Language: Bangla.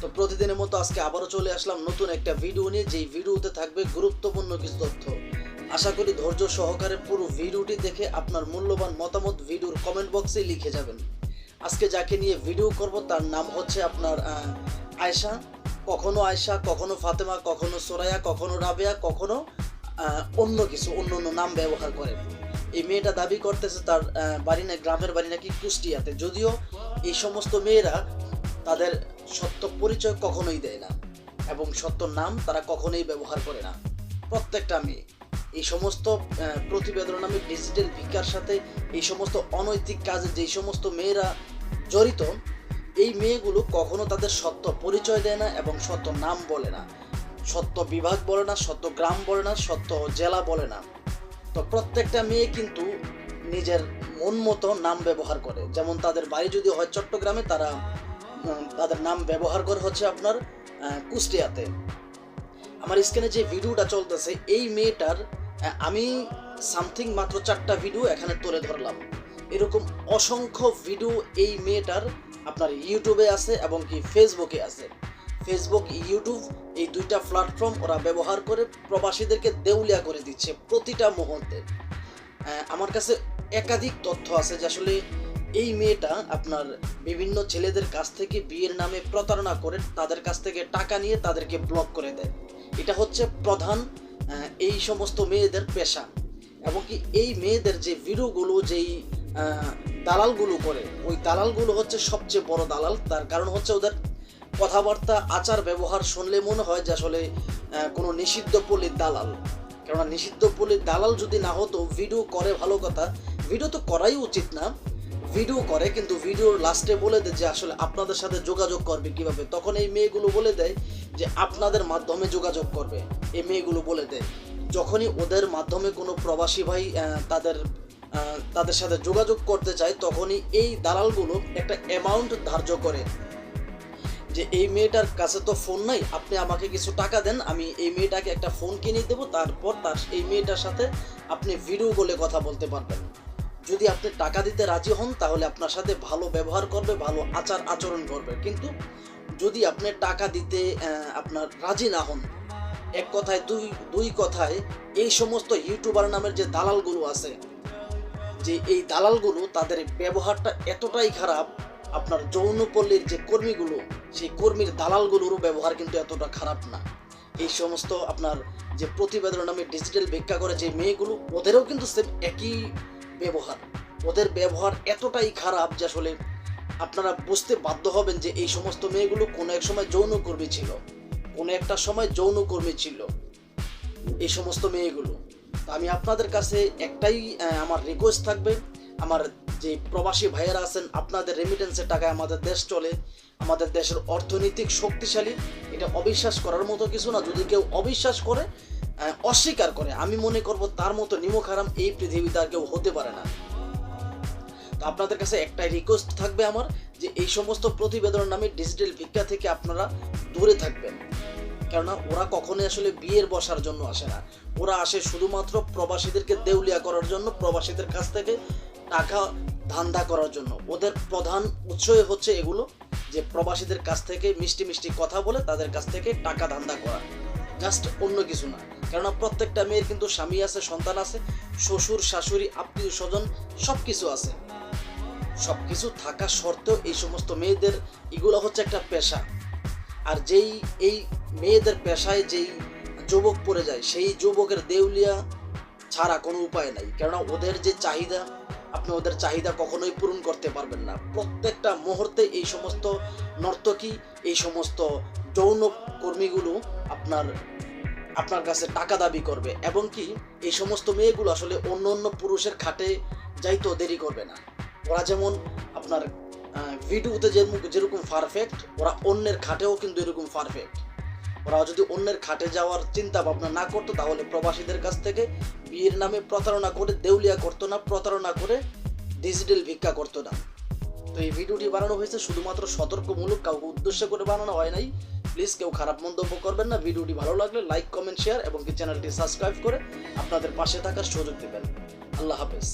তো প্রতিদিনের মতো আজকে আবারও চলে আসলাম নতুন একটা ভিডিও নিয়ে, যেই ভিডিওতে থাকবে গুরুত্বপূর্ণ কিছু তথ্য। আশা করি ধৈর্য সহকারে পুরো ভিডিওটি দেখে আপনার মূল্যবান মতামত ভিডিওর কমেন্ট বক্সে লিখে যাবেন। আজকে যাকে নিয়ে ভিডিও করব, তার নাম হচ্ছে আপনার আয়শা। কখনো আয়শা, কখনো ফাতেমা, কখনো সোরায়া কখনো রাবেয়া, কখনো অন্য কিছু, অন্য অন্য নাম ব্যবহার করে। এই মেয়েটা দাবি করতেছে তার বাড়ি না, গ্রামের বাড়ি নাকি কুষ্টিয়াতে। যদিও এই সমস্ত মেয়েরা তাদের সত্য পরিচয় কখনোই দেয় না এবং সত্য নাম তারা কখনোই ব্যবহার করে না। প্রত্যেকটা মেয়ে। এই সমস্ত প্রতিবেদন নামে ডিজিটাল ভিক্ষার সাথে এই সমস্ত অনৈতিক কাজে যেই সমস্ত মেয়েরা জড়িত, এই মেয়েগুলো কখনো তাদের সত্য পরিচয় দেয় না এবং সত্য নাম বলে না। সত্য বিভাগ বলে না, সত্য গ্রাম বলে না, সত্য জেলা বলে না। তো প্রত্যেকটা মেয়ে কিন্তু নিজের মন মতো নাম ব্যবহার করে। যেমন তাদের বাড়ি যদি হয় চট্টগ্রামে, তারা তাদের নাম ব্যবহার করে হচ্ছে আপনার কুষ্টিয়াতে। আমার স্ক্রিনে যে ভিডিওটা চলতেছে, এই মেয়েটার আমি সামথিং মাত্র চারটা ভিডিও এখানে তুলে ধরলাম। এরকম অসংখ্য ভিডিও এই মেয়েটার আপনার ইউটিউবে আছে এবং কি ফেসবুকে আছে। ফেসবুক ইউটিউব এই দুইটা প্ল্যাটফর্ম ওরা ব্যবহার করে প্রবাসীদেরকে দেউলিয়া করে দিচ্ছে প্রতিটা মুহূর্তে। আমার কাছে একাধিক তথ্য আছে যে আসলে এই মেয়েটা আপনার বিভিন্ন ছেলেদের কাছ থেকে বিয়ের নামে প্রতারণা করে তাদের কাছ থেকে টাকা নিয়ে তাদেরকে ব্লক করে দেয়। এটা হচ্ছে প্রধান এই সমস্ত মেয়েদের পেশা। এবং কি এই মেয়েদের যে ভিডিওগুলো, যেই দালালগুলো করে, ওই দালালগুলো হচ্ছে সবচেয়ে বড় দালাল। তার কারণ হচ্ছে ওদের কথাবার্তা, আচার, ব্যবহার শুনলে মনে হয় যে আসলে কোনো নিষিদ্ধ পল্লীর দালাল। কেননা নিষিদ্ধ পল্লীর দালাল যদি না হতো ভিডিও করে ভালো কথা। ভিডিও তো করাই উচিত না। ভিডিও করে, কিন্তু ভিডিওর লাস্টে বলে দেয় যে আসলে আপনাদের সাথে যোগাযোগ করবে কীভাবে। তখন এই মেয়েগুলো বলে দেয় যে আপনাদের মাধ্যমে যোগাযোগ করবে। এই মেয়েগুলো বলে দেয়। যখনই ওদের মাধ্যমে কোনো প্রবাসী ভাই তাদের তাদের সাথে যোগাযোগ করতে চায়, তখনই এই দালালগুলো একটা অ্যামাউন্ট ধার্য করে। যে এই মেয়েটার কাছে তো ফোন নাই, আপনি আমাকে কিছু টাকা দেন, আমি এই মেয়েটাকে একটা ফোন কিনে দেবো, তারপর তার, এই মেয়েটার সাথে আপনি ভিডিও কলে কথা বলতে পারবেন। যদি আপনি টাকা দিতে রাজি হন, তাহলে আপনার সাথে ভালো ব্যবহার করবে, ভালো আচার আচরণ করবে। কিন্তু যদি আপনি টাকা দিতে আপনার রাজি না হন, এক কথায়, দুই দুই কথায়, এই সমস্ত ইউটিউবার নামের যে দালালগুলো আছে, যে এই দালালগুলো, তাদের ব্যবহারটা এতটাই খারাপ, আপনার যৌনপল্লীর যে কর্মীগুলো, সেই কর্মীর দালালগুলোরও ব্যবহার কিন্তু এতটা খারাপ না। এই সমস্ত আপনার যে প্রতিবেদন নামে ডিজিটাল ভিক্ষা করে যে মেয়েগুলো, ওদেরও কিন্তু সেম একই ব্যবহার। ওদের ব্যবহার এতটাই খারাপ যে আসলে আপনারা বুঝতে বাধ্য হবেন যে এই সমস্ত মেয়েগুলো কোনো এক সময় যৌনকর্মী ছিল, কোনো একটা সময় যৌনকর্মী ছিল এই সমস্ত মেয়েগুলো। তো আমি আপনাদের কাছে একটাই আমার রিকোয়েস্ট থাকবে, আমার যে প্রবাসী ভাইয়েরা আছেন, আপনাদের রেমিটেন্সের টাকায় আমাদের দেশ চলে, আমাদের দেশের অর্থনৈতিক শক্তিশালী, এটা অবিশ্বাস করার মতো কিছু না। যদি কেউ অবিশ্বাস করে অস্বীকার করে। আমি মনে করব তার মতো নিমক হারাম এই পৃথিবীতে আর কেউ হতে পারে না। তো আপনাদের কাছে একটাই রিকোয়েস্ট থাকবে আমার, যে এই সমস্ত প্রতিবেদন নামে ডিজিটাল ভিক্ষা থেকে আপনারা দূরে থাকবেন। কেননা ওরা কখনোই আসলে বিয়ের বসার জন্য আসে না। ওরা আসে শুধুমাত্র প্রবাসীদেরকে দেউলিয়া করার জন্য, প্রবাসীদের কাছ থেকে টাকা ধান্দা করার জন্য। ওদের প্রধান উৎসই হচ্ছে এগুলো, যে প্রবাসীদের কাছ থেকে মিষ্টি মিষ্টি কথা বলে তাদের কাছ থেকে টাকা ধান্দা করা। জাস্ট অন্য কিছু না। কেননা প্রত্যেকটা মেয়ের কিন্তু স্বামী আছে, সন্তান আছে, শ্বশুর, শাশুড়ি, আত্মীয় স্বজন সব কিছু আছে। সব কিছু থাকা সত্ত্বেও এই সমস্ত মেয়েদের এগুলো হচ্ছে একটা পেশা। আর যেই, এই মেয়েদের পেশায় যেই যুবক পড়ে যায়, সেই যুবকের দেউলিয়া ছাড়া কোনো উপায় নাই। কেননা ওদের যে চাহিদা, আপনি ওদের চাহিদা কখনোই পূরণ করতে পারবেন না। প্রত্যেকটা মুহূর্তে এই সমস্ত নর্তকী, এই সমস্ত যৌন কর্মীগুলো আপনার আপনার কাছে টাকা দাবি করবে, এবং কি এই সমস্ত মেয়েগুলো আসলে অন্য অন্য পুরুষের খাটে যাইতেও দেরি করবে না। ওরা যেমন আপনার ভিডিওতে যেরকম পারফেক্ট ওরা অন্যের খাটেও কিন্তু এরকম পারফেক্ট ওরা যদি অন্যের খাটে যাওয়ার চিন্তা ভাবনা না করতো, তাহলে প্রবাসীদের কাছ থেকে বিয়ের নামে প্রতারণা করে, দেউলিয়া করতো না, প্রতারণা করে ডিজিটাল ভিক্ষা করতো না। তো এই ভিডিওটি বানানো হয়েছে শুধুমাত্র সতর্কমূলক, কাউকে উদ্দেশ্য করে বানানো হয় নাই। প্লিজ কেউ খারাপ মন্তব্য করবেন না। ভিডিওটি ভালো লাগলে লাইক কমেন্ট শেয়ার এবং চ্যানেলটি সাবস্ক্রাইব করে আপনাদের পাশে থাকার সুযোগ দেবেন। আল্লাহ হাফেজ।